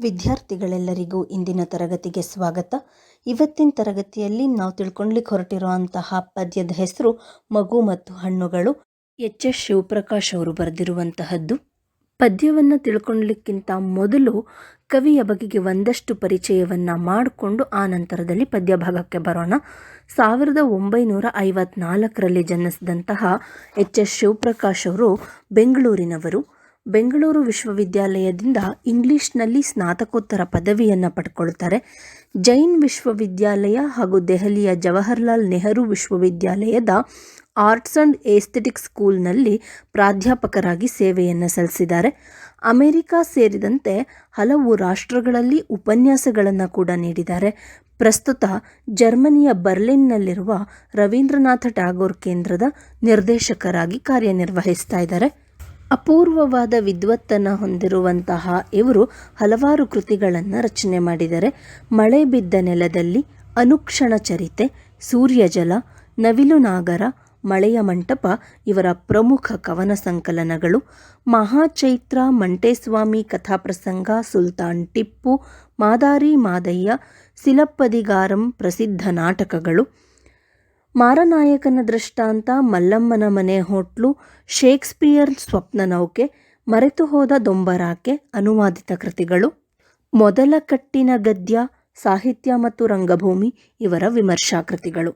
ವಿದ್ಯಾರ್ಥಿಗಳೆಲ್ಲರಿಗೂ ಇಂದಿನ ತರಗತಿಗೆ ಸ್ವಾಗತ. ಇವತ್ತಿನ ತರಗತಿಯಲ್ಲಿ ನಾವು ತಿಳ್ಕೊಳ್ಲಿಕ್ಕೆ ಹೊರಟಿರುವಂತಹ ಪದ್ಯದ ಹೆಸರು ಮಗು ಮತ್ತು ಹಣ್ಣುಗಳು. ಎಚ್ ಎಸ್ ಶಿವಪ್ರಕಾಶ್ ಅವರು ಬರೆದಿರುವಂತಹದ್ದು. ಪದ್ಯವನ್ನು ತಿಳ್ಕೊಳ್ಲಿಕ್ಕಿಂತ ಮೊದಲು ಕವಿಯ ಬಗೆಗೆ ಒಂದಷ್ಟು ಪರಿಚಯವನ್ನು ಮಾಡಿಕೊಂಡು ಆ ನಂತರದಲ್ಲಿ ಪದ್ಯ ಭಾಗಕ್ಕೆ ಬರೋಣ. ಸಾವಿರದ ಒಂಬೈನೂರ ಐವತ್ನಾಲ್ಕರಲ್ಲಿ ಜನಿಸಿದಂತಹ ಎಚ್ ಎಸ್ ಶಿವಪ್ರಕಾಶ್ ಅವರು ಬೆಂಗಳೂರಿನವರು. ಬೆಂಗಳೂರು ವಿಶ್ವವಿದ್ಯಾಲಯದಿಂದ ಇಂಗ್ಲಿಷ್ನಲ್ಲಿ ಸ್ನಾತಕೋತ್ತರ ಪದವಿಯನ್ನು ಪಡ್ಕೊಳ್ತಾರೆ. ಜೈನ್ ವಿಶ್ವವಿದ್ಯಾಲಯ ಹಾಗೂ ದೆಹಲಿಯ ಜವಾಹರ್ಲಾಲ್ ನೆಹರು ವಿಶ್ವವಿದ್ಯಾಲಯದ ಆರ್ಟ್ಸ್ ಆ್ಯಂಡ್ ಏಸ್ಥೆಟಿಕ್ ಸ್ಕೂಲ್ನಲ್ಲಿ ಪ್ರಾಧ್ಯಾಪಕರಾಗಿ ಸೇವೆಯನ್ನು ಸಲ್ಲಿಸಿದ್ದಾರೆ. ಅಮೆರಿಕ ಸೇರಿದಂತೆ ಹಲವು ರಾಷ್ಟ್ರಗಳಲ್ಲಿ ಉಪನ್ಯಾಸಗಳನ್ನು ಕೂಡ ನೀಡಿದ್ದಾರೆ. ಪ್ರಸ್ತುತ ಜರ್ಮನಿಯ ಬರ್ಲಿನ್ನಲ್ಲಿರುವ ರವೀಂದ್ರನಾಥ ಟ್ಯಾಗೋರ್ ಕೇಂದ್ರದ ನಿರ್ದೇಶಕರಾಗಿ ಕಾರ್ಯನಿರ್ವಹಿಸ್ತಾ ಇದ್ದಾರೆ. ಅಪೂರ್ವವಾದ ವಿದ್ವತ್ತನ್ನು ಹೊಂದಿರುವಂತಹ ಇವರು ಹಲವಾರು ಕೃತಿಗಳನ್ನು ರಚನೆ ಮಾಡಿದ್ದಾರೆ. ಮಳೆ ಬಿದ್ದ ನೆಲದಲ್ಲಿ ಅನುಕ್ಷಣ ಚರಿತೆ, ಸೂರ್ಯಜಲ, ನವಿಲು ನಾಗರ, ಮಳೆಯ ಮಂಟಪ, ಇವರ ಪ್ರಮುಖ ಕವನ ಸಂಕಲನಗಳು, ಮಹಾಚೈತ್ರ, ಮಂಟೇಸ್ವಾಮಿ ಕಥಾಪ್ರಸಂಗ, ಸುಲ್ತಾನ್ ಟಿಪ್ಪು, ಮಾದಾರಿ ಮಾದಯ್ಯ ಸಿಲಪ್ಪದಿಗಾರಂ ಪ್ರಸಿದ್ಧ ನಾಟಕಗಳು ಮಾರನಾಯಕನ ದೃಷ್ಟಾಂತ ಮಲ್ಲಮ್ಮನ ಮನೆ ಹೋಟ್ಲು ಶೇಕ್ಸ್ಪಿಯರ್ ಸ್ವಪ್ನ ನೌಕೆ ಮರೆತು ಹೋದ ದೊಂಬರಾಕೆ ಅನುವಾದಿತ ಕೃತಿಗಳು. ಮೊದಲ ಕಟ್ಟಿನ ಗದ್ಯ, ಸಾಹಿತ್ಯ ಮತ್ತು ರಂಗಭೂಮಿ ಇವರ ವಿಮರ್ಶಾ ಕೃತಿಗಳು.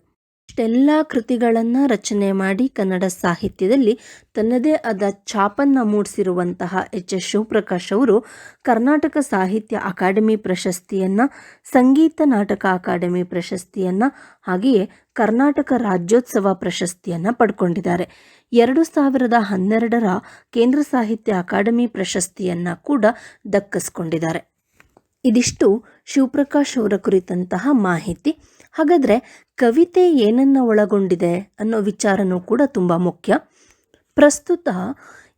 ಇಷ್ಟೆಲ್ಲ ಕೃತಿಗಳನ್ನು ರಚನೆ ಮಾಡಿ ಕನ್ನಡ ಸಾಹಿತ್ಯದಲ್ಲಿ ತನ್ನದೇ ಆದ ಛಾಪನ್ನು ಮೂಡಿಸಿರುವಂತಹ ಎಚ್ ಎಸ್ ಶಿವಪ್ರಕಾಶ್ ಅವರು ಕರ್ನಾಟಕ ಸಾಹಿತ್ಯ ಅಕಾಡೆಮಿ ಪ್ರಶಸ್ತಿಯನ್ನು, ಸಂಗೀತ ನಾಟಕ ಅಕಾಡೆಮಿ ಪ್ರಶಸ್ತಿಯನ್ನು ಹಾಗೆಯೇ ಕರ್ನಾಟಕ ರಾಜ್ಯೋತ್ಸವ ಪ್ರಶಸ್ತಿಯನ್ನು ಪಡ್ಕೊಂಡಿದ್ದಾರೆ. ಎರಡು ಸಾವಿರದ ಹನ್ನೆರಡರ ಕೇಂದ್ರ ಸಾಹಿತ್ಯ ಅಕಾಡೆಮಿ ಪ್ರಶಸ್ತಿಯನ್ನು ಕೂಡ ದಕ್ಕಿಸ್ಕೊಂಡಿದ್ದಾರೆ. ಇದಿಷ್ಟು ಶಿವಪ್ರಕಾಶ್ ಅವರ ಕುರಿತಂತಹ ಮಾಹಿತಿ. ಹಾಗಾದರೆ ಕವಿತೆ ಏನನ್ನು ಒಳಗೊಂಡಿದೆ ಅನ್ನೋ ವಿಚಾರನೂ ಕೂಡ ತುಂಬ ಮುಖ್ಯ. ಪ್ರಸ್ತುತ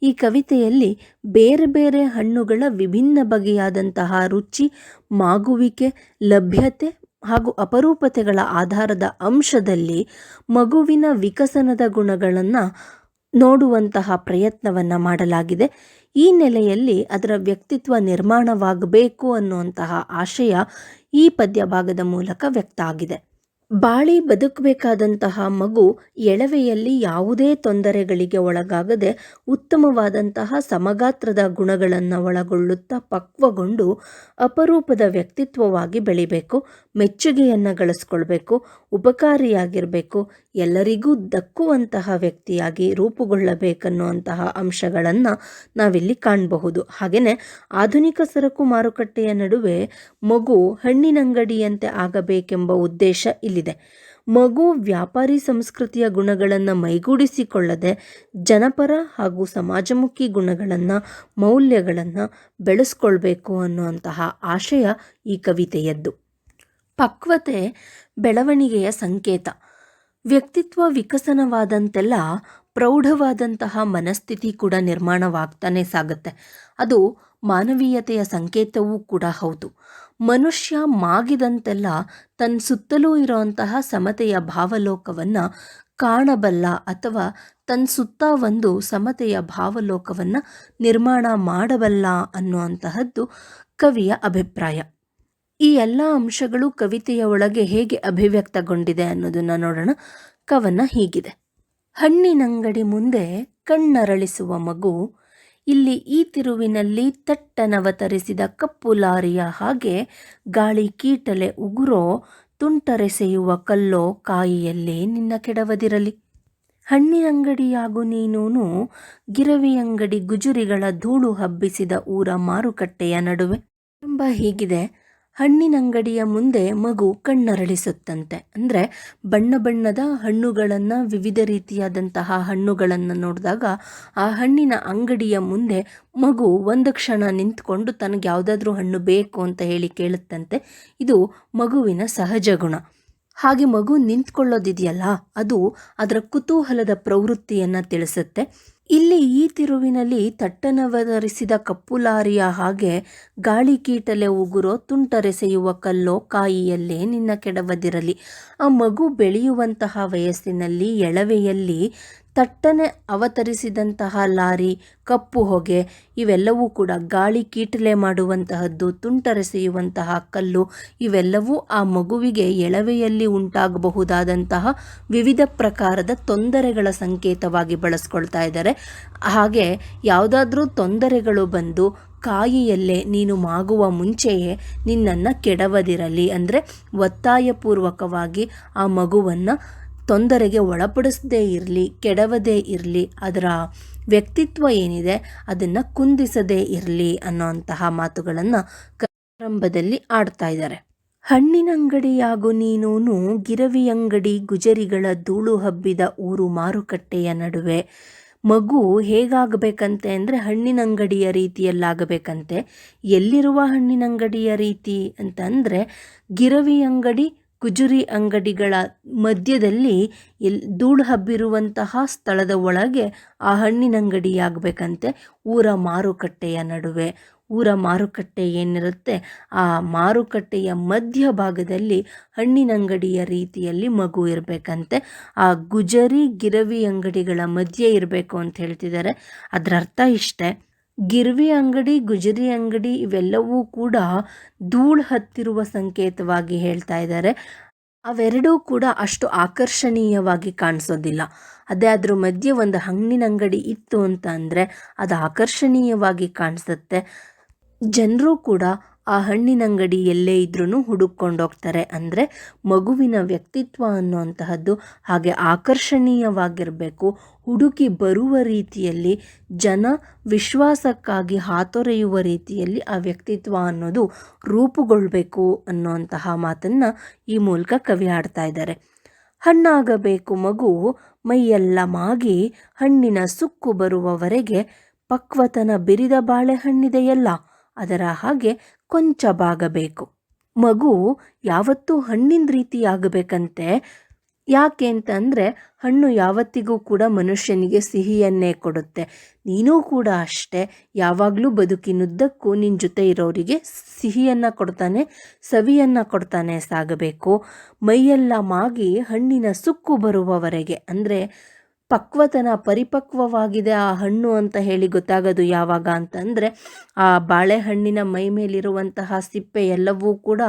ಈ ಕವಿತೆಯಲ್ಲಿ ಬೇರೆ ಬೇರೆ ಹಣ್ಣುಗಳ ವಿಭಿನ್ನ ಬಗೆಯಾದಂತಹ ರುಚಿ, ಮಾಗುವಿಕೆ, ಲಭ್ಯತೆ ಹಾಗೂ ಅಪರೂಪತೆಗಳ ಆಧಾರದ ಅಂಶದಲ್ಲಿ ಮಗುವಿನ ವಿಕಸನದ ಗುಣಗಳನ್ನು ನೋಡುವಂತಹ ಪ್ರಯತ್ನವನ್ನು ಮಾಡಲಾಗಿದೆ. ಈ ನೆಲೆಯಲ್ಲಿ ಅದರ ವ್ಯಕ್ತಿತ್ವ ನಿರ್ಮಾಣವಾಗಬೇಕು ಅನ್ನುವಂತಹ ಆಶಯ ಈ ಪದ್ಯ ಭಾಗದ ಮೂಲಕ ವ್ಯಕ್ತ ಆಗಿದೆ. ಬಾಳಿ ಬದುಕಬೇಕಾದಂತಹ ಮಗು ಎಳವೆಯಲ್ಲಿ ಯಾವುದೇ ತೊಂದರೆಗಳಿಗೆ ಒಳಗಾಗದೆ ಉತ್ತಮವಾದಂತಹ ಸಮಗಾತ್ರದ ಗುಣಗಳನ್ನು ಒಳಗೊಳ್ಳುತ್ತಾ ಪಕ್ವಗೊಂಡು ಅಪರೂಪದ ವ್ಯಕ್ತಿತ್ವವಾಗಿ ಬೆಳಿಬೇಕು, ಮೆಚ್ಚುಗೆಯನ್ನು ಗಳಿಸ್ಕೊಳ್ಬೇಕು, ಉಪಕಾರಿಯಾಗಿರಬೇಕು ಎಲ್ಲರಿಗೂ ದಕ್ಕುವಂತಹ ವ್ಯಕ್ತಿಯಾಗಿ ರೂಪುಗೊಳ್ಳಬೇಕನ್ನುವಂತಹ ಅಂಶಗಳನ್ನು ನಾವಿಲ್ಲಿ ಕಾಣಬಹುದು. ಹಾಗೆಯೇ ಆಧುನಿಕ ಸರಕು ಮಾರುಕಟ್ಟೆಯ ನಡುವೆ ಮಗು ಹಣ್ಣಿನಂಗಡಿಯಂತೆ ಆಗಬೇಕೆಂಬ ಉದ್ದೇಶ ಇಲ್ಲಿದೆ. ಮಗು ವ್ಯಾಪಾರಿ ಸಂಸ್ಕೃತಿಯ ಗುಣಗಳನ್ನು ಮೈಗೂಡಿಸಿಕೊಳ್ಳದೆ ಜನಪರ ಹಾಗೂ ಸಮಾಜಮುಖಿ ಗುಣಗಳನ್ನು, ಮೌಲ್ಯಗಳನ್ನು ಬೆಳೆಸ್ಕೊಳ್ಬೇಕು ಅನ್ನುವಂತಹ ಆಶಯ ಈ ಕವಿತೆಯದ್ದು. ಪಕ್ವತೆ, ಬೆಳವಣಿಗೆಯ ಸಂಕೇತ. ವ್ಯಕ್ತಿತ್ವ ವಿಕಸನವಾದಂತೆಲ್ಲ ಪ್ರೌಢವಾದಂತಹ ಮನಸ್ಥಿತಿ ಕೂಡ ನಿರ್ಮಾಣವಾಗ್ತಾನೆ ಸಾಗುತ್ತೆ. ಅದು ಮಾನವೀಯತೆಯ ಸಂಕೇತವೂ ಕೂಡ ಹೌದು. ಮನುಷ್ಯ ಮಾಗಿದಂತೆಲ್ಲ ತನ್ನ ಸುತ್ತಲೂ ಇರುವಂತಹ ಸಮತೆಯ ಭಾವಲೋಕವನ್ನು ಕಾಣಬಲ್ಲ ಅಥವಾ ತನ್ನ ಸುತ್ತ ಒಂದು ಸಮತೆಯ ಭಾವಲೋಕವನ್ನು ನಿರ್ಮಾಣ ಮಾಡಬಲ್ಲ ಅನ್ನುವಂತಹದ್ದು ಕವಿಯ ಅಭಿಪ್ರಾಯ. ಈ ಎಲ್ಲ ಅಂಶಗಳು ಕವಿತೆಯ ಒಳಗೆ ಹೇಗೆ ಅಭಿವ್ಯಕ್ತಗೊಂಡಿದೆ ಅನ್ನೋದನ್ನು ನೋಡೋಣ. ಕವನ ಹೀಗಿದೆ. ಹಣ್ಣಿನಂಗಡಿ ಮುಂದೆ ಕಣ್ಣರಳಿಸುವ ಮಗು ಇಲ್ಲಿ ಈ ತಿರುವಿನಲ್ಲಿ ತಟ್ಟನವತರಿಸಿದ ಕಪ್ಪು ಲಾರಿಯ ಹಾಗೆ ಗಾಳಿ ಕೀಟಲೆ ಉಗುರೋ ತುಂಟರೆಸೆಯುವ ಕಲ್ಲೋ ಕಾಯಿಯಲ್ಲೇ ನಿನ್ನ ಕೆಡವದಿರಲಿ. ಹಣ್ಣಿನಂಗಡಿಯಾಗು ನೀನೂನು ಗಿರವಿ ಅಂಗಡಿ ಗುಜುರಿಗಳ ಧೂಳು ಹಬ್ಬಿಸಿದ ಊರ ಮಾರುಕಟ್ಟೆಯ ನಡುವೆ. ತುಂಬ ಹೀಗಿದೆ. ಹಣ್ಣಿನಂಗಡಿಯ ಮುಂದೆ ಮಗು ಕಣ್ಣರಳಿಸುತ್ತಂತೆ. ಅಂದರೆ ಬಣ್ಣ ಬಣ್ಣದ ಹಣ್ಣುಗಳನ್ನು, ವಿವಿಧ ರೀತಿಯಾದಂತಹ ಹಣ್ಣುಗಳನ್ನು ನೋಡಿದಾಗ ಆ ಹಣ್ಣಿನ ಅಂಗಡಿಯ ಮುಂದೆ ಮಗು ಒಂದು ಕ್ಷಣ ನಿಂತ್ಕೊಂಡು ತನಗೆ ಯಾವುದಾದ್ರೂ ಹಣ್ಣು ಬೇಕು ಅಂತ ಹೇಳಿ ಕೇಳುತ್ತಂತೆ. ಇದು ಮಗುವಿನ ಸಹಜ ಗುಣ. ಹಾಗೆ ಮಗು ನಿಂತ್ಕೊಳ್ಳೋದಿದೆಯಲ್ಲ, ಅದು ಅದರ ಕುತೂಹಲದ ಪ್ರವೃತ್ತಿಯನ್ನು ತಿಳಿಸುತ್ತೆ. ಇಲ್ಲಿ ಈ ತಿರುವಿನಲ್ಲಿ ಕಪ್ಪು ಲಾರಿಯ ಹಾಗೆ ಗಾಳಿ ಕೀಟಲೆ ಉಗುರೋ ತುಂಟರೆಸೆಯುವ ಕಲ್ಲೋ ಕಾಯಿಯಲ್ಲೇ ನಿನ್ನ ಕೆಡವದಿರಲಿ. ಆ ಮಗು ಬೆಳೆಯುವಂತಹ ವಯಸ್ಸಿನಲ್ಲಿ ಎಳವೆಯಲ್ಲಿ ತಟ್ಟನೆ ಅವತರಿಸಿದಂತಹ ಲಾರಿ, ಕಪ್ಪು ಹೊಗೆ, ಇವೆಲ್ಲವೂ ಕೂಡ ಗಾಳಿ ಕೀಟಲೆ ಮಾಡುವಂತಹದ್ದು, ತುಂಟರೆಸೆಯುವಂತಹ ಕಲ್ಲು, ಇವೆಲ್ಲವೂ ಆ ಮಗುವಿಗೆ ಎಳವೆಯಲ್ಲಿ ಉಂಟಾಗಬಹುದಾದಂತಹ ವಿವಿಧ ಪ್ರಕಾರದ ತೊಂದರೆಗಳ ಸಂಕೇತವಾಗಿ ಬಳಸ್ಕೊಳ್ತಾ ಇದ್ದಾರೆ. ಹಾಗೆ ಯಾವುದಾದ್ರೂ ತೊಂದರೆಗಳು ಬಂದು ಕಾಯಿಯಲ್ಲೇ ನೀನು ಮಾಗುವ ಮುಂಚೆಯೇ ನಿನ್ನನ್ನು ಕೆಡವದಿರಲಿ. ಅಂದರೆ ಒತ್ತಾಯಪೂರ್ವಕವಾಗಿ ಆ ಮಗುವನ್ನು ತೊಂದರೆಗೆ ಒಳಪಡಿಸದೇ ಇರಲಿ, ಕೆಡವದೇ ಇರಲಿ, ಅದರ ವ್ಯಕ್ತಿತ್ವ ಏನಿದೆ ಅದನ್ನು ಕುಂದಿಸದೇ ಇರಲಿ ಅನ್ನೋಂತಹ ಮಾತುಗಳನ್ನು ಪ್ರಾರಂಭದಲ್ಲಿ ಆಡ್ತಾ ಇದ್ದಾರೆ. ಹಣ್ಣಿನಂಗಡಿಯಾಗು ನೀನೂನು ಗಿರವಿ ಅಂಗಡಿ ಗುಜರಿಗಳ ಧೂಳು ಹಬ್ಬಿದ ಊರು ಮಾರುಕಟ್ಟೆಯ ನಡುವೆ. ಮಗು ಹೇಗಾಗಬೇಕಂತೆ ಅಂದರೆ ಹಣ್ಣಿನಂಗಡಿಯ ರೀತಿಯಲ್ಲಾಗಬೇಕಂತೆ. ಎಲ್ಲಿರುವ ಹಣ್ಣಿನಂಗಡಿಯ ರೀತಿ ಅಂತಂದರೆ ಗಿರವಿ ಅಂಗಡಿ ಕುಜುರಿ ಅಂಗಡಿಗಳ ಮಧ್ಯದಲ್ಲಿ ಎಲ್, ಧೂಳು ಹಬ್ಬಿರುವಂತಹ ಸ್ಥಳದ ಒಳಗೆ ಆ ಹಣ್ಣಿನಂಗಡಿಯಾಗಬೇಕಂತೆ. ಊರ ಮಾರುಕಟ್ಟೆಯ ನಡುವೆ. ಊರ ಮಾರುಕಟ್ಟೆ ಏನಿರುತ್ತೆ? ಆ ಮಾರುಕಟ್ಟೆಯ ಮಧ್ಯಭಾಗದಲ್ಲಿ ಹಣ್ಣಿನಂಗಡಿಯ ರೀತಿಯಲ್ಲಿ ಮಗು ಇರಬೇಕಂತೆ. ಆ ಗುಜರಿ ಗಿರವಿ ಅಂಗಡಿಗಳ ಮಧ್ಯೆ ಇರಬೇಕು ಅಂತ ಹೇಳ್ತಿದ್ದಾರೆ. ಅದರ ಅರ್ಥ ಇಷ್ಟೇ. ಗಿರ್ವಿ ಅಂಗಡಿ, ಗುಜರಿ ಅಂಗಡಿ ಇವೆಲ್ಲವೂ ಕೂಡ ಧೂಳು ಹತ್ತಿರುವ ಸಂಕೇತವಾಗಿ ಹೇಳ್ತಾ ಇದ್ದಾರೆ. ಅವೆರಡೂ ಕೂಡ ಅಷ್ಟು ಆಕರ್ಷಣೀಯವಾಗಿ ಕಾಣಿಸೋದಿಲ್ಲ. ಅದೇ ಅದ್ರ ಮಧ್ಯೆ ಒಂದು ಹಣ್ಣಿನ ಅಂಗಡಿ ಇತ್ತು ಅಂತ ಅಂದರೆ ಅದು ಆಕರ್ಷಣೀಯವಾಗಿ ಕಾಣಿಸುತ್ತೆ. ಜನರು ಕೂಡ ಆ ಹಣ್ಣಿನಂಗಡಿ ಎಲ್ಲೇ ಇದ್ರೂ ಹುಡುಕೊಂಡು ಹೋಗ್ತಾರೆ ಅಂದರೆ ಮಗುವಿನ ವ್ಯಕ್ತಿತ್ವ ಅನ್ನುವಂತಹದ್ದು ಹಾಗೆ ಆಕರ್ಷಣೀಯವಾಗಿರಬೇಕು. ಹುಡುಕಿ ಬರುವ ರೀತಿಯಲ್ಲಿ, ಜನ ವಿಶ್ವಾಸಕ್ಕಾಗಿ ಹಾತೊರೆಯುವ ರೀತಿಯಲ್ಲಿ ಆ ವ್ಯಕ್ತಿತ್ವ ಅನ್ನೋದು ರೂಪುಗೊಳ್ಬೇಕು ಅನ್ನುವಂತಹ ಮಾತನ್ನು ಈ ಮೂಲಕ ಕವಿ ಹಾಡ್ತಾ ಇದ್ದಾರೆ. ಹಣ್ಣಾಗಬೇಕು ಮಗು, ಮೈಯೆಲ್ಲ ಮಾಗಿ, ಹಣ್ಣಿನ ಸುಕ್ಕು ಬರುವವರೆಗೆ ಪಕ್ವತನ ಬಿರಿದ ಬಾಳೆಹಣ್ಣಿದೆಯಲ್ಲ, ಅದರ ಹಾಗೆ ಕೊಂಚ ಬಾಗಬೇಕು. ಮಗು ಯಾವತ್ತೂ ಹಣ್ಣಿನ ರೀತಿ ಆಗಬೇಕಂತೆ. ಯಾಕೆ ಅಂತಂದರೆ ಹಣ್ಣು ಯಾವತ್ತಿಗೂ ಕೂಡ ಮನುಷ್ಯನಿಗೆ ಸಿಹಿಯನ್ನೇ ಕೊಡುತ್ತೆ. ನೀನೂ ಕೂಡ ಅಷ್ಟೇ, ಯಾವಾಗಲೂ ಬದುಕಿನುದ್ದಕ್ಕೂ ನಿನ್ನ ಜೊತೆ ಇರೋರಿಗೆ ಸಿಹಿಯನ್ನು ಕೊಡ್ತಾನೆ, ಸವಿಯನ್ನು ಕೊಡ್ತಾನೆ ಸಾಗಬೇಕು. ಮೈಯೆಲ್ಲ ಮಾಗಿ ಹಣ್ಣಿನ ಸುಕ್ಕು ಬರುವವರೆಗೆ, ಅಂದರೆ ಪಕ್ವತನ ಪರಿಪಕ್ವವಾಗಿದೆ ಆ ಹಣ್ಣು ಅಂತ ಹೇಳಿ ಗೊತ್ತಾಗೋದು ಯಾವಾಗ ಅಂತಂದರೆ, ಆ ಬಾಳೆಹಣ್ಣಿನ ಮೈ ಮೇಲಿರುವಂತಹ ಸಿಪ್ಪೆ ಎಲ್ಲವೂ ಕೂಡ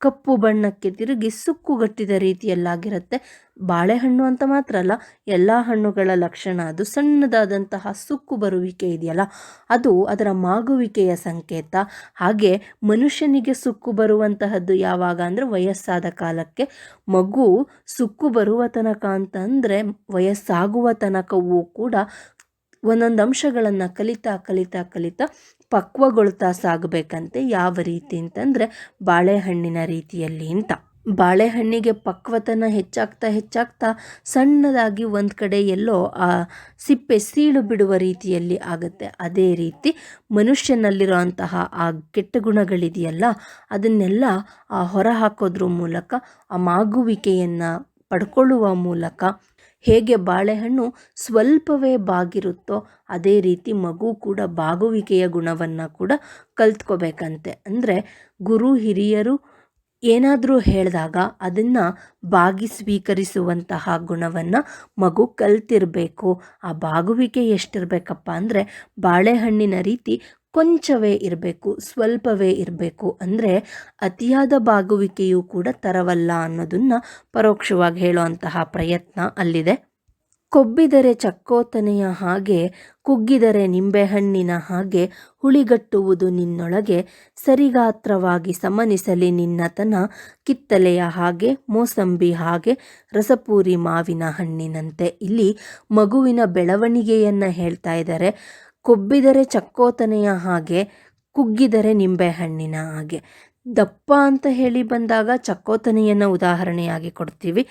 ಕಪ್ಪು ಬಣ್ಣಕ್ಕೆ ತಿರುಗಿ ಸುಕ್ಕುಗಟ್ಟಿದ ರೀತಿಯಲ್ಲಾಗಿರುತ್ತೆ. ಬಾಳೆಹಣ್ಣು ಅಂತ ಮಾತ್ರ ಅಲ್ಲ, ಎಲ್ಲ ಹಣ್ಣುಗಳ ಲಕ್ಷಣ ಅದು ಸಣ್ಣದಾದಂತಹ ಸುಕ್ಕು ಬರುವಿಕೆ ಇದೆಯಲ್ಲ, ಅದು ಅದರ ಮಾಗುವಿಕೆಯ ಸಂಕೇತ. ಹಾಗೆ ಮನುಷ್ಯನಿಗೆ ಸುಕ್ಕು ಬರುವಂತಹದ್ದು ಯಾವಾಗ ಅಂದರೆ ವಯಸ್ಸಾದ ಕಾಲಕ್ಕೆ. ಮಗು ಸುಕ್ಕು ಬರುವ ತನಕ ಅಂತಂದರೆ ವಯಸ್ಸಾಗುವ ತನಕವೂ ಕೂಡ ಒಂದೊಂದು ಅಂಶಗಳನ್ನು ಕಲಿತಾ ಕಲಿತಾ ಕಲಿತಾ ಪಕ್ವಗೊಳ್ತಾ ಸಾಗಬೇಕಂತೆ ಯಾವ ರೀತಿ ಅಂತಂದರೆ ಬಾಳೆಹಣ್ಣಿನ ರೀತಿಯಲ್ಲಿ ಅಂತ. ಬಾಳೆಹಣ್ಣಿಗೆ ಪಕ್ವತನ ಹೆಚ್ಚಾಗ್ತಾ ಹೆಚ್ಚಾಗ್ತಾ ಸಣ್ಣದಾಗಿ ಒಂದು ಕಡೆ ಎಲ್ಲೋ ಆ ಸಿಪ್ಪೆ ಸೀಳು ಬಿಡುವ ರೀತಿಯಲ್ಲಿ ಆಗುತ್ತೆ. ಅದೇ ರೀತಿ ಮನುಷ್ಯನಲ್ಲಿರೋ ಅಂತಹ ಆ ಕೆಟ್ಟ ಗುಣಗಳಿದೆಯಲ್ಲ, ಅದನ್ನೆಲ್ಲ ಆ ಹೊರ ಹಾಕೋದ್ರ ಮೂಲಕ, ಆ ಮಾಗುವಿಕೆಯನ್ನು ಪಡ್ಕೊಳ್ಳುವ ಮೂಲಕ ಹೇಗೆ ಬಾಳೆಹಣ್ಣು ಸ್ವಲ್ಪವೇ ಬಾಗಿರುತ್ತೋ ಅದೇ ರೀತಿ ಮಗು ಕೂಡ ಬಾಗುವಿಕೆಯ ಗುಣವನ್ನು ಕೂಡ ಕಲ್ತ್ಕೋಬೇಕಂತೆ. ಅಂದರೆ ಗುರು ಹಿರಿಯರು ಏನಾದರೂ ಹೇಳಿದಾಗ ಅದನ್ನು ಬಾಗಿ ಸ್ವೀಕರಿಸುವಂತಹ ಗುಣವನ್ನು ಮಗು ಕಲ್ತಿರಬೇಕು. ಆ ಬಾಗುವಿಕೆ ಎಷ್ಟಿರಬೇಕಪ್ಪ ಅಂದರೆ ಬಾಳೆಹಣ್ಣಿನ ರೀತಿ ಕೊಂಚವೇ ಇರಬೇಕು, ಸ್ವಲ್ಪವೇ ಇರಬೇಕು. ಅಂದರೆ ಅತಿಯಾದ ಬಾಗುವಿಕೆಯೂ ಕೂಡ ತರವಲ್ಲ ಅನ್ನೋದನ್ನು ಪರೋಕ್ಷವಾಗಿ ಹೇಳುವಂತಹ ಪ್ರಯತ್ನ ಅಲ್ಲಿದೆ. ಕೊಬ್ಬಿದರೆ ಚಕ್ಕೋತನೆಯ ಹಾಗೆ, ಕುಗ್ಗಿದರೆ ನಿಂಬೆಹಣ್ಣಿನ ಹಾಗೆ ಹುಳಿಗಟ್ಟುವುದು ನಿನ್ನೊಳಗೆ, ಸರಿಗಾತ್ರವಾಗಿ ಸಮನಿಸಲಿ ನಿನ್ನತನ ಕಿತ್ತಲೆಯ ಹಾಗೆ, ಮೋಸಂಬಿ ಹಾಗೆ, ರಸಪೂರಿ ಮಾವಿನ ಹಣ್ಣಿನಂತೆ. ಇಲ್ಲಿ ಮಗುವಿನ ಬೆಳವಣಿಗೆಯನ್ನು ಹೇಳ್ತಾ ಇದ್ದಾರೆ. ಕೊಬ್ಬಿದರೆ ಚಕ್ಕೋತನೆಯ ಹಾಗೆ, ಕುಗ್ಗಿದರೆ ನಿಂಬೆಹಣ್ಣಿನ ಹಾಗೆ. ದಪ್ಪ ಅಂತ ಹೇಳಿ ಬಂದಾಗ ಚಕ್ಕೋತನೆಯನ್ನು ಉದಾಹರಣೆಯಾಗಿ ಕೊಡ್ತೀವಿ.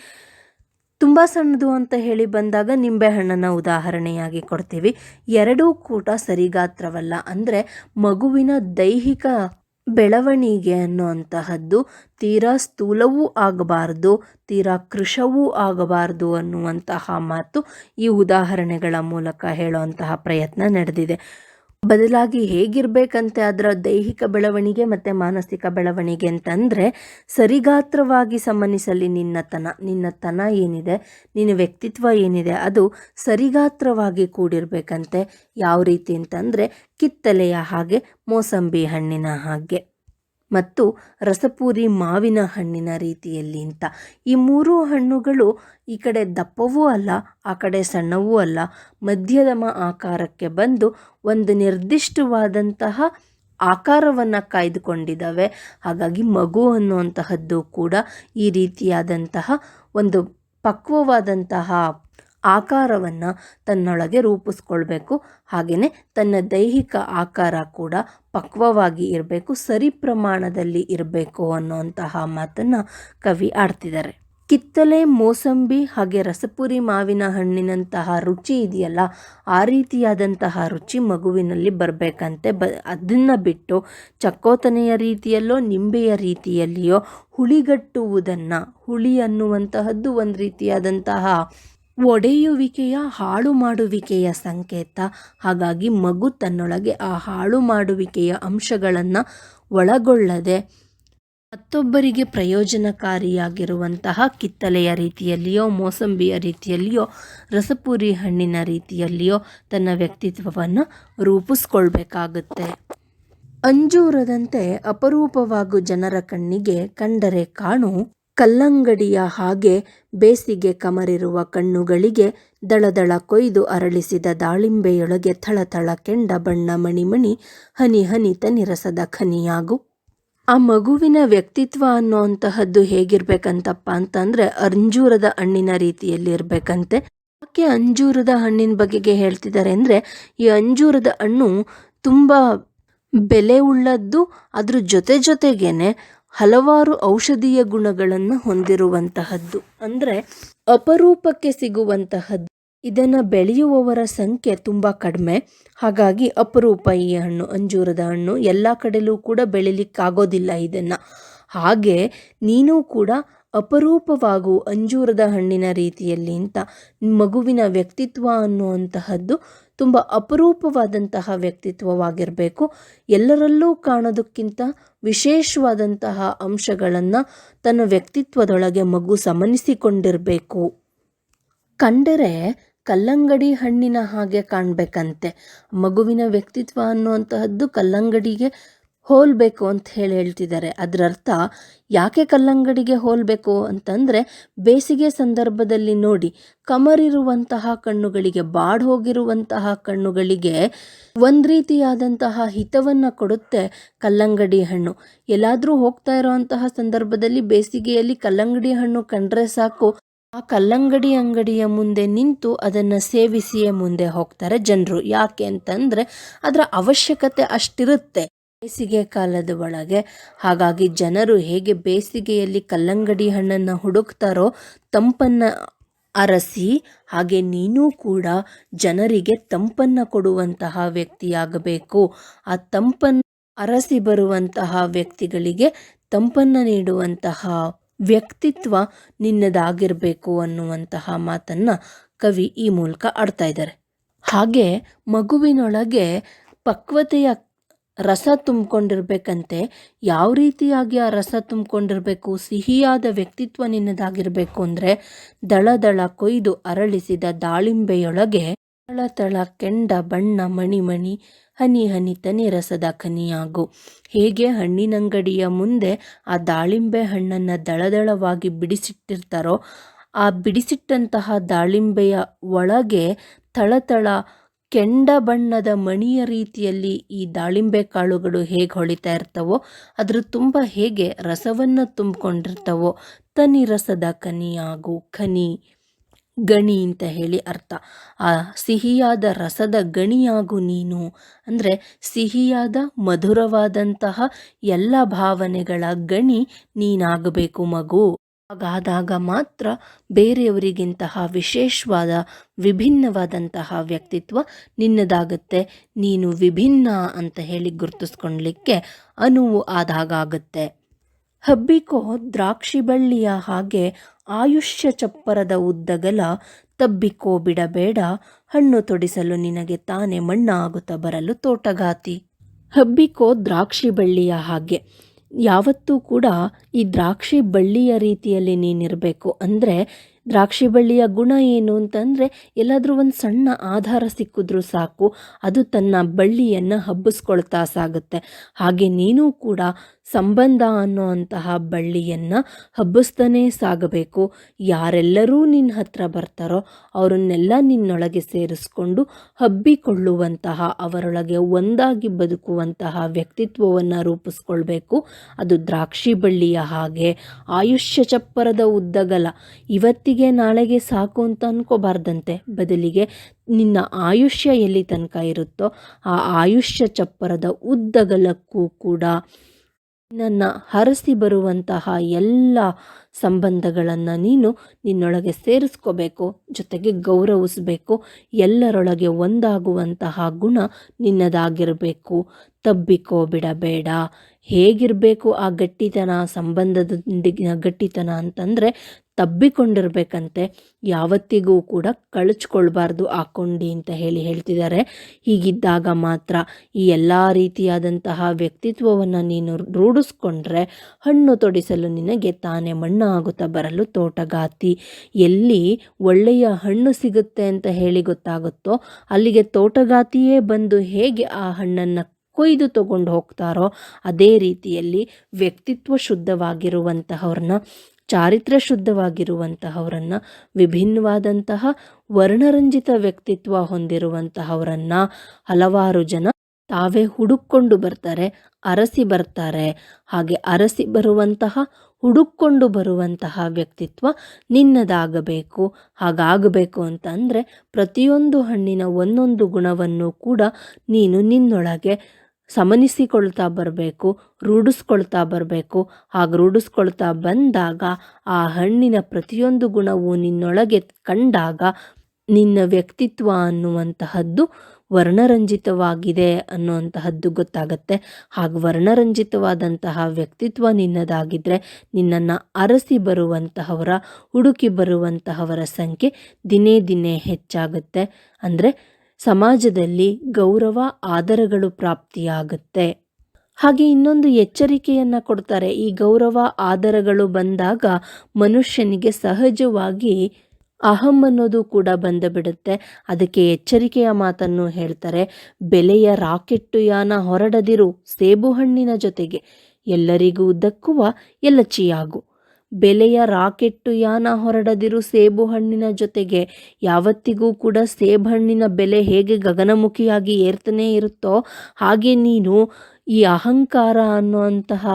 ತುಂಬ ಸಣ್ಣದು ಅಂತ ಹೇಳಿ ಬಂದಾಗ ನಿಂಬೆಹಣ್ಣನ್ನು ಉದಾಹರಣೆಯಾಗಿ ಕೊಡ್ತೀವಿ. ಎರಡೂ ಕೂಟ ಸರಿಗಾತ್ರವಲ್ಲ. ಅಂದರೆ ಮಗುವಿನ ದೈಹಿಕ ಬೆಳವಣಿಗೆ ಅನ್ನುವಂತಹದ್ದು, ತೀರಾ ಸ್ಥೂಲವೂ ಆಗಬಾರ್ದು, ತೀರಾ ಕೃಶವೂ ಆಗಬಾರ್ದು ಅನ್ನುವಂತಹ ಮಾತು ಈ ಉದಾಹರಣೆಗಳ ಮೂಲಕ ಹೇಳುವಂತಹ ಪ್ರಯತ್ನ ನಡೆದಿದೆ. ಬದಲಾಗಿ ಹೇಗಿರಬೇಕಂತೆ ಅದರ ದೈಹಿಕ ಬೆಳವಣಿಗೆ ಮತ್ತು ಮಾನಸಿಕ ಬೆಳವಣಿಗೆ ಅಂತಂದರೆ ಸರಿಗಾತ್ರವಾಗಿ ಸಮನಿಸಲಿ ನಿನ್ನತನ ನಿನ್ನತನ ಏನಿದೆ? ನಿನ್ನ ವ್ಯಕ್ತಿತ್ವ ಏನಿದೆ? ಅದು ಸರಿಗಾತ್ರವಾಗಿ ಕೂಡಿರಬೇಕಂತೆ. ಯಾವ ರೀತಿ ಅಂತಂದರೆ ಕಿತ್ತಲೆಯ ಹಾಗೆ ಮೋಸಂಬಿ ಹಣ್ಣಿನ ಹಾಗೆ. ಮತ್ತು ರಸಪೂರಿ ಮಾವಿನ ಹಣ್ಣಿನ ರೀತಿಯಲ್ಲಿ ಅಂತ. ಈ ಮೂರೂ ಹಣ್ಣುಗಳು ಈ ಕಡೆ ದಪ್ಪವೂ ಅಲ್ಲ, ಆ ಕಡೆ ಸಣ್ಣವೂ ಅಲ್ಲ. ಮಧ್ಯದಮ ಆಕಾರಕ್ಕೆ ಬಂದು ಒಂದು ನಿರ್ದಿಷ್ಟವಾದಂತಹ ಆಕಾರವನ್ನು ಕಾಯ್ದುಕೊಂಡಿದ್ದಾವೆ. ಹಾಗಾಗಿ ಮಗು ಅನ್ನುವಂತಹದ್ದು ಕೂಡ ಈ ರೀತಿಯಾದಂತಹ ಒಂದು ಪಕ್ವವಾದಂತಹ ಆಕಾರವನ್ನು ತನ್ನೊಳಗೆ ರೂಪಿಸ್ಕೊಳ್ಬೇಕು. ಹಾಗೆಯೇ ತನ್ನ ದೈಹಿಕ ಆಕಾರ ಕೂಡ ಪಕ್ವವಾಗಿ ಇರಬೇಕು, ಸರಿ ಪ್ರಮಾಣದಲ್ಲಿ ಇರಬೇಕು ಅನ್ನುವಂತಹ ಮಾತನ್ನು ಕವಿ ಆಡ್ತಿದ್ದಾರೆ. ಕಿತ್ತಲೆ, ಮೋಸಂಬಿ ಹಾಗೆ ರಸಪುರಿ ಮಾವಿನ ಹಣ್ಣಿನಂತಹ ರುಚಿ ಇದೆಯಲ್ಲ, ಆ ರೀತಿಯಾದಂತಹ ರುಚಿ ಮಗುವಿನಲ್ಲಿ ಬರಬೇಕಂತೆ. ಬ, ಅದನ್ನು ಬಿಟ್ಟು ಚಕ್ಕೋತನೆಯ ರೀತಿಯಲ್ಲೋ, ನಿಂಬೆಯ ರೀತಿಯಲ್ಲಿಯೋ ಹುಳಿಗಟ್ಟುವುದನ್ನು, ಹುಳಿ ಅನ್ನುವಂತಹದ್ದು ಒಂದು ರೀತಿಯಾದಂತಹ ಒಡೆಯುವಿಕೆಯ ಹಾಳು ಮಾಡುವಿಕೆಯ ಸಂಕೇತ. ಹಾಗಾಗಿ ಮಗು ತನ್ನೊಳಗೆ ಆ ಹಾಳು ಮಾಡುವಿಕೆಯ ಅಂಶಗಳನ್ನು ಒಳಗೊಳ್ಳದೆ, ಮತ್ತೊಬ್ಬರಿಗೆ ಪ್ರಯೋಜನಕಾರಿಯಾಗಿರುವಂತಹ ಕಿತ್ತಲೆಯ ರೀತಿಯಲ್ಲಿಯೋ, ಮೋಸಂಬಿಯ ರೀತಿಯಲ್ಲಿಯೋ, ರಸಪೂರಿ ಹಣ್ಣಿನ ರೀತಿಯಲ್ಲಿಯೋ ತನ್ನ ವ್ಯಕ್ತಿತ್ವವನ್ನು ರೂಪಿಸ್ಕೊಳ್ಬೇಕಾಗುತ್ತೆ. ಅಂಜೂರದಂತೆ ಅಪರೂಪವಾಗು ಜನರ ಕಣ್ಣಿಗೆ ಕಂಡರೆ ಕಾಣು ಕಲ್ಲಂಗಡಿಯ ಹಾಗೆ ಬೇಸಿಗೆ ಕಮರಿರುವ ಕಣ್ಣುಗಳಿಗೆ ದಳದಳ ಕೊಯ್ದು ಅರಳಿಸಿದ ದಾಳಿಂಬೆಯೊಳಗೆ ಥಳಥಳ ಕೆಂಡ ಬಣ್ಣ ಮಣಿಮಣಿ ಹನಿ ಹನಿ ತನಿರಸದ ಖನಿಯಾಗು. ಆ ಮಗುವಿನ ವ್ಯಕ್ತಿತ್ವ ಅನ್ನುವಂತಹದ್ದು ಹೇಗಿರ್ಬೇಕಂತಪ್ಪ ಅಂತಂದ್ರೆ ಅಂಜೂರದ ಹಣ್ಣಿನ ರೀತಿಯಲ್ಲಿ ಇರಬೇಕಂತೆ ಯಾಕೆ ಅಂಜೂರದ ಹಣ್ಣಿನ ಬಗೆಗೆ ಹೇಳ್ತಿದ್ದಾರೆ ಅಂದರೆ ಈ ಅಂಜೂರದ ಹಣ್ಣು ತುಂಬ ಬೆಲೆ ಉಳ್ಳದ್ದು ಅದ್ರ ಜೊತೆ ಜೊತೆಗೇನೆ ಹಲವಾರು ಔಷಧೀಯ ಗುಣಗಳನ್ನು ಹೊಂದಿರುವಂತಹದ್ದು. ಅಂದರೆ ಅಪರೂಪಕ್ಕೆ ಸಿಗುವಂತಹದ್ದು. ಇದನ್ನು ಬೆಳೆಯುವವರ ಸಂಖ್ಯೆ ತುಂಬ ಕಡಿಮೆ. ಹಾಗಾಗಿ ಅಪರೂಪ ಈ ಹಣ್ಣು, ಅಂಜೂರದ ಹಣ್ಣು ಎಲ್ಲ ಕಡೆಯಲ್ಲೂ ಕೂಡ ಬೆಳಿಲಿಕ್ಕಾಗೋದಿಲ್ಲ ಇದನ್ನು. ಹಾಗೆ ನೀನು ಕೂಡ ಅಪರೂಪವಾಗು ಅಂಜೂರದ ಹಣ್ಣಿನ ರೀತಿಯಲ್ಲಿ ಅಂತ, ಮಗುವಿನ ವ್ಯಕ್ತಿತ್ವ ಅನ್ನುವಂತಹದ್ದು ತುಂಬ ಅಪರೂಪವಾದಂತಹ ವ್ಯಕ್ತಿತ್ವವಾಗಿರಬೇಕು. ಎಲ್ಲರಲ್ಲೂ ಕಾಣೋದಕ್ಕಿಂತ ವಿಶೇಷವಾದಂತಹ ಅಂಶಗಳನ್ನು ತನ್ನ ವ್ಯಕ್ತಿತ್ವದೊಳಗೆ ಮಗು ಸಮನಿಸಿಕೊಂಡಿರಬೇಕು. ಕಂಡರೆ ಕಲ್ಲಂಗಡಿ ಹಣ್ಣಿನ ಹಾಗೆ ಕಾಣಬೇಕಂತೆ. ಮಗುವಿನ ವ್ಯಕ್ತಿತ್ವ ಅನ್ನುವಂತಹದ್ದು ಕಲ್ಲಂಗಡಿಗೆ ಹೋಲಬೇಕು ಅಂತ ಹೇಳಿ ಹೇಳ್ತಿದ್ದಾರೆ. ಅದರ ಅರ್ಥ ಯಾಕೆ ಕಲ್ಲಂಗಡಿಗೆ ಹೋಲಬೇಕು ಅಂತಂದರೆ ಬೇಸಿಗೆ ಸಂದರ್ಭದಲ್ಲಿ ನೋಡಿ ಕಮರಿರುವಂತಹ ಕಣ್ಣುಗಳಿಗೆ ಬಾಡ್ ಹೋಗಿರುವಂತಹ ಕಣ್ಣುಗಳಿಗೆ ಒಂದು ರೀತಿಯಾದಂತಹ ಹಿತವನ್ನು ಕೊಡುತ್ತೆ ಕಲ್ಲಂಗಡಿ ಹಣ್ಣು. ಎಲ್ಲಾದರೂ ಹೋಗ್ತಾ ಇರೋವಂತಹ ಸಂದರ್ಭದಲ್ಲಿ ಬೇಸಿಗೆಯಲ್ಲಿ ಕಲ್ಲಂಗಡಿ ಹಣ್ಣು ಕಂಡ್ರೆ ಸಾಕು. ಆ ಕಲ್ಲಂಗಡಿ ಅಂಗಡಿಯ ಮುಂದೆ ನಿಂತು ಅದನ್ನು ಸೇವಿಸಿಯೇ ಮುಂದೆ ಹೋಗ್ತಾರೆ ಜನರು. ಯಾಕೆ ಅಂತಂದರೆ ಅದರ ಅವಶ್ಯಕತೆ ಅಷ್ಟಿರುತ್ತೆ. ಬೇಸಿಗೆ ಕಾಲದ ಒಳಗೆ. ಹಾಗಾಗಿ ಜನರು ಹೇಗೆ ಬೇಸಿಗೆಯಲ್ಲಿ ಕಲ್ಲಂಗಡಿ ಹಣ್ಣನ್ನು ಹುಡುಕ್ತಾರೋ ತಂಪನ್ನು ಅರಸಿ, ಹಾಗೆ ನೀನು ಕೂಡ ಜನರಿಗೆ ತಂಪನ್ನು ಕೊಡುವಂತಹ ವ್ಯಕ್ತಿಯಾಗಬೇಕು. ಆ ತಂಪನ್ನು ಅರಸಿ ಬರುವಂತಹ ವ್ಯಕ್ತಿಗಳಿಗೆ ತಂಪನ್ನು ನೀಡುವಂತಹ ವ್ಯಕ್ತಿತ್ವ ನಿನ್ನದಾಗಿರಬೇಕು ಅನ್ನುವಂತಹ ಮಾತನ್ನು ಕವಿ ಈ ಮೂಲಕ ಆಡ್ತಾ ಇದ್ದಾರೆ. ಹಾಗೆ ಮಗುವಿನೊಳಗೆ ಪಕ್ವತೆಯ ರಸ ತುಂಬಿಕೊಂಡಿರ್ಬೇಕಂತೆ, ಯಾವ ರೀತಿಯಾಗಿ ಆ ರಸ ತುಂಬಿಕೊಂಡಿರಬೇಕು, ಸಿಹಿಯಾದ ವ್ಯಕ್ತಿತ್ವ ನಿನ್ನದಾಗಿರಬೇಕು ಅಂದರೆ ದಳದಳ ದಳ ಕೊಯ್ದು ಅರಳಿಸಿದ ದಾಳಿಂಬೆಯೊಳಗೆ ತಳ ತಳ ಕೆಂಡ ಬಣ್ಣ ಮಣಿಮಣಿ ಹನಿ ಹನಿ ತನಿ ರಸದ ಖನಿಯಾಗು. ಹೇಗೆ ಹಣ್ಣಿನಂಗಡಿಯ ಮುಂದೆ ಆ ದಾಳಿಂಬೆ ಹಣ್ಣನ್ನು ದಳದಳವಾಗಿ ಬಿಡಿಸಿಟ್ಟಿರ್ತಾರೋ, ಆ ಬಿಡಿಸಿಟ್ಟಂತಹ ದಾಳಿಂಬೆಯ ಒಳಗೆ ಥಳಥಳ ಕೆಂಡ ಬಣ್ಣದ ಮಣಿಯ ರೀತಿಯಲ್ಲಿ ಈ ದಾಳಿಂಬೆ ಕಾಳುಗಳು ಹೇಗೆ ಹೊಳಿತಾ ಇರ್ತವೋ, ಅದ್ರ ತುಂಬ ಹೇಗೆ ರಸವನ್ನು ತುಂಬಿಕೊಂಡಿರ್ತವೋ, ತನಿ ರಸದ ಕನಿಯಾಗು ಖನಿ ಗಣಿ ಅಂತ ಹೇಳಿ ಅರ್ಥ. ಆ ಸಿಹಿಯಾದ ರಸದ ಗಣಿಯಾಗು ನೀನು ಅಂದರೆ ಸಿಹಿಯಾದ ಮಧುರವಾದಂತಹ ಎಲ್ಲ ಭಾವನೆಗಳ ಗಣಿ ನೀನಾಗಬೇಕು ಮಗು. ಹಾಗಾದಾಗ ಮಾತ್ರ ಬೇರೆಯವರಿಗಿಂತಹ ವಿಶೇಷವಾದ, ವಿಭಿನ್ನವಾದಂತಹ ವ್ಯಕ್ತಿತ್ವ ನಿನ್ನದಾಗುತ್ತೆ. ನೀನು ವಿಭಿನ್ನ ಅಂತ ಹೇಳಿ ಗುರುತಿಸ್ಕೊಳ್ಲಿಕ್ಕೆ ಅನುವು ಆದಾಗ ಆಗುತ್ತೆ ಹಬ್ಬಿಕೋ ದ್ರಾಕ್ಷಿ ಬಳ್ಳಿಯ ಹಾಗೆ ಆಯುಷ್ಯ ಚಪ್ಪರದ ಉದ್ದಗಲ ತಬ್ಬಿಕೋ ಬಿಡಬೇಡ. ಹಣ್ಣು ತೊಡಿಸಲು ನಿನಗೆ ತಾನೇ ಮಣ್ಣಾಗುತ್ತಾ ಬರಲು ತೋಟಗಾತಿ. ಹಬ್ಬಿಕೋ ದ್ರಾಕ್ಷಿ ಬಳ್ಳಿಯ ಹಾಗೆ ಯಾವತ್ತೂ ಕೂಡ ಈ ದ್ರಾಕ್ಷಿ ಬಳ್ಳಿಯ ರೀತಿಯಲ್ಲಿ ನೀನಿರಬೇಕು. ಅಂದರೆ ದ್ರಾಕ್ಷಿ ಬಳ್ಳಿಯ ಗುಣ ಏನು ಅಂತಂದರೆ ಎಲ್ಲಾದರೂ ಒಂದು ಸಣ್ಣ ಆಧಾರ ಸಿಕ್ಕಿದ್ರೂ ಸಾಕು, ಅದು ತನ್ನ ಬಳ್ಳಿಯನ್ನು ಹಬ್ಬಿಸ್ಕೊಳ್ತಾ ಸಾಗುತ್ತೆ. ಹಾಗೆ ನೀನು ಕೂಡ ಸಂಬಂಧ ಅನ್ನೋ ಅಂತಹ ಬಳ್ಳಿಯನ್ನು ಹಬ್ಬಿಸ್ತಾನೇ ಸಾಗಬೇಕು. ಯಾರೆಲ್ಲರೂ ನಿನ್ನ ಹತ್ರ ಬರ್ತಾರೋ ಅವರನ್ನೆಲ್ಲ ನಿನ್ನೊಳಗೆ ಸೇರಿಸ್ಕೊಂಡು ಹಬ್ಬಿಕೊಳ್ಳುವಂತಹ, ಅವರೊಳಗೆ ಒಂದಾಗಿ ಬದುಕುವಂತಹ ವ್ಯಕ್ತಿತ್ವವನ್ನು ರೂಪಿಸ್ಕೊಳ್ಬೇಕು. ಅದು ದ್ರಾಕ್ಷಿ ಬಳ್ಳಿಯ ಹಾಗೆ, ಆಯುಷ್ಯ ಚಪ್ಪರದ ಉದ್ದಗಲ. ಇವತ್ತಿಗೆ ನಾಳೆಗೆ ಸಾಕು ಅಂತ ಅನ್ಕೋಬಾರ್ದಂತೆ. ಬದಲಿಗೆ ನಿನ್ನ ಆಯುಷ್ಯ ಎಲ್ಲಿ ತನಕ ಇರುತ್ತೋ, ಆ ಆಯುಷ್ಯ ಚಪ್ಪರದ ಉದ್ದಗಲಕ್ಕೂ ಕೂಡ ನನ್ನ ಹರಸಿ ಬರುವಂತಹ ಎಲ್ಲ ಸಂಬಂಧಗಳನ್ನು ನೀನು ನಿನ್ನೊಳಗೆ ಸೇರಿಸ್ಕೋಬೇಕು, ಜೊತೆಗೆ ಗೌರವಿಸಬೇಕು. ಎಲ್ಲರೊಳಗೆ ಒಂದಾಗುವಂತಹ ಗುಣ ನಿನ್ನದಾಗಿರಬೇಕು. ತಬ್ಬಿಕೋ ಬಿಡಬೇಡ. ಹೇಗಿರಬೇಕು ಆ ಗಟ್ಟಿತನ, ಸಂಬಂಧದೊಂದಿಗಿನ ಗಟ್ಟಿತನ ಅಂತಂದರೆ ತಬ್ಬಿಕೊಂಡಿರಬೇಕಂತೆ. ಯಾವತ್ತಿಗೂ ಕೂಡ ಕಳಚ್ಕೊಳ್ಬಾರ್ದು ಆ ಕೊಂಡಿ ಅಂತ ಹೇಳಿ ಹೇಳ್ತಿದ್ದಾರೆ. ಹೀಗಿದ್ದಾಗ ಮಾತ್ರ ಈ ಎಲ್ಲ ರೀತಿಯಾದಂತಹ ವ್ಯಕ್ತಿತ್ವವನ್ನು ನೀನು ರೂಢಿಸ್ಕೊಂಡ್ರೆ ಹಣ್ಣು ತೊಡಿಸಲು ನಿನಗೆ ತಾನೇ ಮಣ್ಣಾಗುತ್ತಾ ಬರಲು ತೋಟಗಾತಿ. ಎಲ್ಲಿ ಒಳ್ಳೆಯ ಹಣ್ಣು ಸಿಗುತ್ತೆ ಅಂತ ಹೇಳಿ ಗೊತ್ತಾಗುತ್ತೋ ಅಲ್ಲಿಗೆ ತೋಟಗಾತಿಯೇ ಬಂದು ಹೇಗೆ ಆ ಹಣ್ಣನ್ನು ಕೊಯ್ದು ತಗೊಂಡು ಹೋಗ್ತಾರೋ ಅದೇ ರೀತಿಯಲ್ಲಿ ವ್ಯಕ್ತಿತ್ವ ಶುದ್ಧವಾಗಿರುವಂತಹವ್ರನ್ನ, ಚಾರಿತ್ರ ಶುದ್ಧವಾಗಿರುವಂತಹವರನ್ನು, ವಿಭಿನ್ನವಾದಂತಹ ವರ್ಣರಂಜಿತ ವ್ಯಕ್ತಿತ್ವ ಹೊಂದಿರುವಂತಹವರನ್ನು ಹಲವಾರು ಜನ ತಾವೇ ಹುಡುಕೊಂಡು ಬರ್ತಾರೆ, ಅರಸಿ ಬರ್ತಾರೆ. ಹಾಗೆ ಅರಸಿ ಬರುವಂತಹ ಹುಡುಕೊಂಡು ಬರುವಂತಹ ವ್ಯಕ್ತಿತ್ವ ನಿನ್ನದಾಗಬೇಕು. ಹಾಗಾಗಬೇಕು ಅಂತ ಅಂದರೆ ಪ್ರತಿಯೊಂದು ಹಣ್ಣಿನ ಒಂದೊಂದು ಗುಣವನ್ನು ಕೂಡ ನೀನು ನಿನ್ನೊಳಗೆ ಸಮನಿಸಿಕೊಳ್ತಾ ಬರಬೇಕು, ರೂಢಿಸ್ಕೊಳ್ತಾ ಬರಬೇಕು. ಹಾಗೆ ರೂಢಿಸ್ಕೊಳ್ತಾ ಬಂದಾಗ ಆ ಹಣ್ಣಿನ ಪ್ರತಿಯೊಂದು ಗುಣವು ನಿನ್ನೊಳಗೆ ಕಂಡಾಗ ನಿನ್ನ ವ್ಯಕ್ತಿತ್ವ ಅನ್ನುವಂತಹದ್ದು ವರ್ಣರಂಜಿತವಾಗಿದೆ ಅನ್ನುವಂತಹದ್ದು ಗೊತ್ತಾಗತ್ತೆ. ಹಾಗೆ ವರ್ಣರಂಜಿತವಾದಂತಹ ವ್ಯಕ್ತಿತ್ವ ನಿನ್ನದಾಗಿದ್ದರೆ ನಿನ್ನನ್ನು ಅರಸಿ ಬರುವಂತಹವರ, ಹುಡುಕಿ ಬರುವಂತಹವರ ಸಂಖ್ಯೆ ದಿನೇ ದಿನೇ ಹೆಚ್ಚಾಗುತ್ತೆ. ಅಂದರೆ ಸಮಾಜದಲ್ಲಿ ಗೌರವ, ಆದರಗಳು ಪ್ರಾಪ್ತಿಯಾಗುತ್ತೆ. ಹಾಗೆ ಇನ್ನೊಂದು ಎಚ್ಚರಿಕೆಯನ್ನು ಕೊಡ್ತಾರೆ. ಈ ಗೌರವ, ಆದರಗಳು ಬಂದಾಗ ಮನುಷ್ಯನಿಗೆ ಸಹಜವಾಗಿ ಅಹಂ ಅನ್ನೋದು ಕೂಡ ಬಂದು ಬಿಡುತ್ತೆ ಅದಕ್ಕೆ ಎಚ್ಚರಿಕೆಯ ಮಾತನ್ನು ಹೇಳ್ತಾರೆ. ಬೆಲೆಯ ರಾಕೆಟ್ಟು ಯಾನ ಹೊರಡದಿರು, ಸೇಬು ಹಣ್ಣಿನ ಜೊತೆಗೆ ಎಲ್ಲರಿಗೂ ದಕ್ಕುವ, ಎಲಚಿಯಾಗು. ಬೆಲೆಯ ರಾಕೆಟ್ಟು ಯಾನ ಹೊರಡದಿರು ಸೇಬು ಹಣ್ಣಿನ ಜೊತೆಗೆ. ಯಾವತ್ತಿಗೂ ಕೂಡ ಸೇಬು ಹಣ್ಣಿನ ಬೆಲೆ ಹೇಗೆ ಗಗನಮುಖಿಯಾಗಿ ಏರ್ತನೇ ಇರುತ್ತೋ, ಹಾಗೆ ನೀನು ಈ ಅಹಂಕಾರ ಅನ್ನುವಂತಹ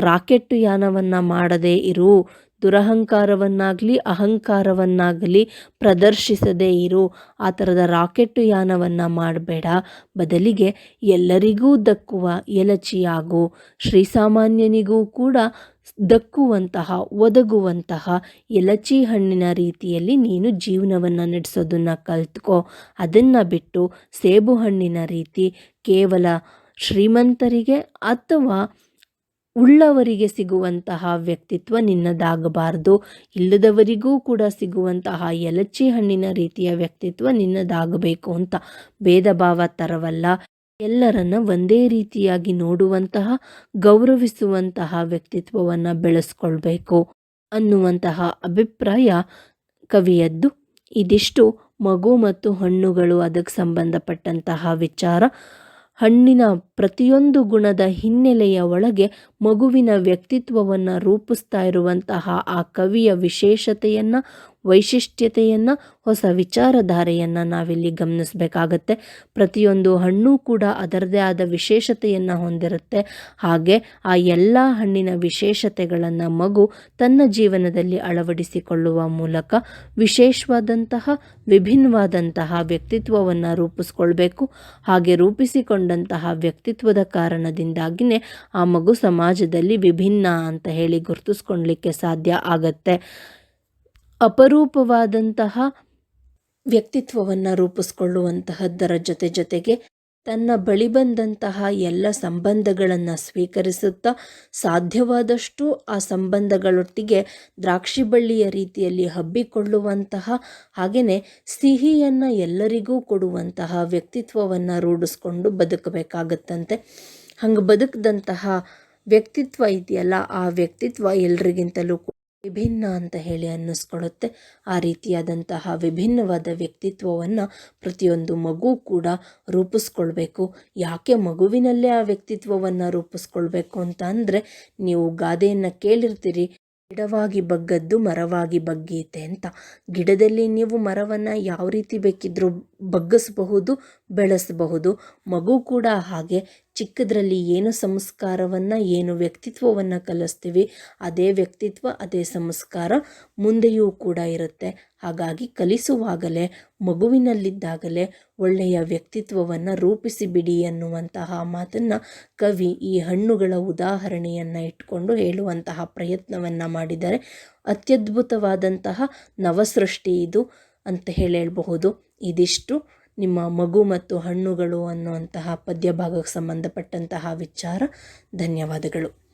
ರಾಕೆಟ್ಟು ಯಾನವನ್ನು ಮಾಡದೇ ಇರು. ದುರಹಂಕಾರವನ್ನಾಗಲಿ, ಅಹಂಕಾರವನ್ನಾಗಲಿ ಪ್ರದರ್ಶಿಸದೇ ಇರು. ಆ ಥರದ ರಾಕೆಟ್ಟು ಯಾನವನ್ನು ಮಾಡಬೇಡ. ಬದಲಿಗೆ ಎಲ್ಲರಿಗೂ ದಕ್ಕುವ ಎಲಚಿಯಾಗು. ಶ್ರೀಸಾಮಾನ್ಯನಿಗೂ ಕೂಡ ದಕ್ಕುವಂತಹ, ಒದಗುವಂತಹ ಎಲಚಿ ಹಣ್ಣಿನ ರೀತಿಯಲ್ಲಿ ನೀನು ಜೀವನವನ್ನು ನಡೆಸೋದನ್ನು ಕಲ್ತ್ಕೋ. ಅದನ್ನು ಬಿಟ್ಟು ಸೇಬು ಹಣ್ಣಿನ ರೀತಿ ಕೇವಲ ಶ್ರೀಮಂತರಿಗೆ ಅಥವಾ ಉಳ್ಳವರಿಗೆ ಸಿಗುವಂತಹ ವ್ಯಕ್ತಿತ್ವ ನಿನ್ನದಾಗಬಾರ್ದು. ಇಲ್ಲದವರಿಗೂ ಕೂಡ ಸಿಗುವಂತಹ ಎಲಚಿ ಹಣ್ಣಿನ ರೀತಿಯ ವ್ಯಕ್ತಿತ್ವ ನಿನ್ನದಾಗಬೇಕು ಅಂತ. ಭೇದ ಭಾವ ತರವಲ್ಲ. ಎಲ್ಲರನ್ನ ಒಂದೇ ರೀತಿಯಾಗಿ ನೋಡುವಂತಹ, ಗೌರವಿಸುವಂತಹ ವ್ಯಕ್ತಿತ್ವವನ್ನು ಬೆಳೆಸ್ಕೊಳ್ಬೇಕು ಅನ್ನುವಂತಹ ಅಭಿಪ್ರಾಯ ಕವಿಯದ್ದು. ಇದಿಷ್ಟು ಮಗು ಮತ್ತು ಹಣ್ಣುಗಳು ಅದಕ್ಕೆ ಸಂಬಂಧಪಟ್ಟಂತಹ ವಿಚಾರ. ಹಣ್ಣಿನ ಪ್ರತಿಯೊಂದು ಗುಣದ ಹಿನ್ನೆಲೆಯ ಒಳಗೆ ಮಗುವಿನ ವ್ಯಕ್ತಿತ್ವವನ್ನು ರೂಪಿಸ್ತಾ ಇರುವಂತಹ ಆ ಕವಿಯ ವಿಶೇಷತೆಯನ್ನು, ವೈಶಿಷ್ಟ್ಯತೆಯನ್ನು, ಹೊಸ ವಿಚಾರಧಾರೆಯನ್ನು ನಾವಿಲ್ಲಿ ಗಮನಿಸಬೇಕಾಗತ್ತೆ. ಪ್ರತಿಯೊಂದು ಹಣ್ಣು ಕೂಡ ಅದರದೇ ಆದ ವಿಶೇಷತೆಯನ್ನು ಹೊಂದಿರುತ್ತೆ. ಹಾಗೆ ಆ ಎಲ್ಲ ಹಣ್ಣಿನ ವಿಶೇಷತೆಗಳನ್ನು ಮಗು ತನ್ನ ಜೀವನದಲ್ಲಿ ಅಳವಡಿಸಿಕೊಳ್ಳುವ ಮೂಲಕ ವಿಶೇಷವಾದಂತಹ, ವಿಭಿನ್ನವಾದಂತಹ ವ್ಯಕ್ತಿತ್ವವನ್ನು ರೂಪಿಸ್ಕೊಳ್ಬೇಕು. ಹಾಗೆ ರೂಪಿಸಿಕೊಂಡಂತಹ ವ್ಯಕ್ತಿತ್ವದ ಕಾರಣದಿಂದಾಗಿಯೇ ಆ ಮಗು ಸಮಾಜದಲ್ಲಿ ವಿಭಿನ್ನ ಅಂತ ಹೇಳಿ ಗುರುತಿಸ್ಕೊಳ್ಲಿಕ್ಕೆ ಸಾಧ್ಯ ಆಗತ್ತೆ. ಅಪರೂಪವಾದಂತಹ ವ್ಯಕ್ತಿತ್ವವನ್ನು ರೂಪಿಸ್ಕೊಳ್ಳುವಂತಹದ್ದರ ಜೊತೆ ಜೊತೆಗೆ ತನ್ನ ಬಳಿ ಬಂದಂತಹ ಎಲ್ಲ ಸಂಬಂಧಗಳನ್ನು ಸ್ವೀಕರಿಸುತ್ತಾ ಸಾಧ್ಯವಾದಷ್ಟು ಆ ಸಂಬಂಧಗಳೊಟ್ಟಿಗೆ ದ್ರಾಕ್ಷಿ ಬಳ್ಳಿಯ ರೀತಿಯಲ್ಲಿ ಹಬ್ಬಿಕೊಳ್ಳುವಂತಹ ಹಾಗೆಯೇ ಸಿಹಿಯನ್ನು ಎಲ್ಲರಿಗೂ ಕೊಡುವಂತಹ ವ್ಯಕ್ತಿತ್ವವನ್ನು ರೂಢಿಸ್ಕೊಂಡು ಬದುಕಬೇಕಾಗತ್ತಂತೆ. ಹಂಗೆ ಬದುಕಿದಂತಹ ವ್ಯಕ್ತಿತ್ವ ಇದೆಯಲ್ಲ, ಆ ವ್ಯಕ್ತಿತ್ವ ಎಲ್ರಿಗಿಂತಲೂ ವಿಭಿನ್ನ ಅಂತ ಹೇಳಿ ಅನ್ನಿಸ್ಕೊಳ್ಳುತ್ತೆ. ಆ ರೀತಿಯಾದಂತಹ ವಿಭಿನ್ನವಾದ ವ್ಯಕ್ತಿತ್ವವನ್ನು ಪ್ರತಿಯೊಂದು ಮಗು ಕೂಡ ರೂಪಿಸ್ಕೊಳ್ಬೇಕು. ಯಾಕೆ ಮಗುವಿನಲ್ಲೇ ಆ ವ್ಯಕ್ತಿತ್ವವನ್ನು ರೂಪಿಸ್ಕೊಳ್ಬೇಕು ಅಂತ ಅಂದರೆ ನೀವು ಗಾದೆಯನ್ನು ಕೇಳಿರ್ತೀರಿ ಗಿಡವಾಗಿ ಬಗ್ಗದ್ದು ಮರವಾಗಿ ಬಗ್ಗೀತೆ ಅಂತ. ಗಿಡದಲ್ಲಿ ನೀವು ಮರವನ್ನು ಯಾವ ರೀತಿ ಬೇಕಿದ್ರೂ ಬಗ್ಗಿಸಬಹುದು, ಬೆಳೆಸಬಹುದು. ಮಗು ಕೂಡ ಹಾಗೆ. ಚಿಕ್ಕದ್ರಲ್ಲಿ ಏನು ಸಂಸ್ಕಾರವನ್ನು, ಏನು ವ್ಯಕ್ತಿತ್ವವನ್ನು ಕಲಿಸ್ತೀವಿ, ಅದೇ ವ್ಯಕ್ತಿತ್ವ, ಅದೇ ಸಂಸ್ಕಾರ ಮುಂದೆಯೂ ಕೂಡ ಇರುತ್ತೆ. ಹಾಗಾಗಿ ಕಲಿಸುವಾಗಲೇ, ಮಗುವಿನಲ್ಲಿದ್ದಾಗಲೇ ಒಳ್ಳೆಯ ವ್ಯಕ್ತಿತ್ವವನ್ನು ರೂಪಿಸಿಬಿಡಿ ಎನ್ನುವಂತಹ ಮಾತನ್ನು ಕವಿ ಈ ಹಣ್ಣುಗಳ ಉದಾಹರಣೆಯನ್ನು ಇಟ್ಕೊಂಡು ಹೇಳುವಂತಹ ಪ್ರಯತ್ನವನ್ನು ಮಾಡಿದರೆ ಅತ್ಯದ್ಭುತವಾದಂತಹ ನವಸೃಷ್ಟಿ ಇದು ಅಂತ ಹೇಳಿ ಹೇಳಬಹುದು ಇದಿಷ್ಟು ನಿಮ್ಮ ಮಗು ಮತ್ತು ಹಣ್ಣುಗಳು ಅನ್ನುವಂತಹ ಪದ್ಯಭಾಗಕ್ಕೆ ಸಂಬಂಧಪಟ್ಟಂತಹ ವಿಚಾರ. ಧನ್ಯವಾದಗಳು.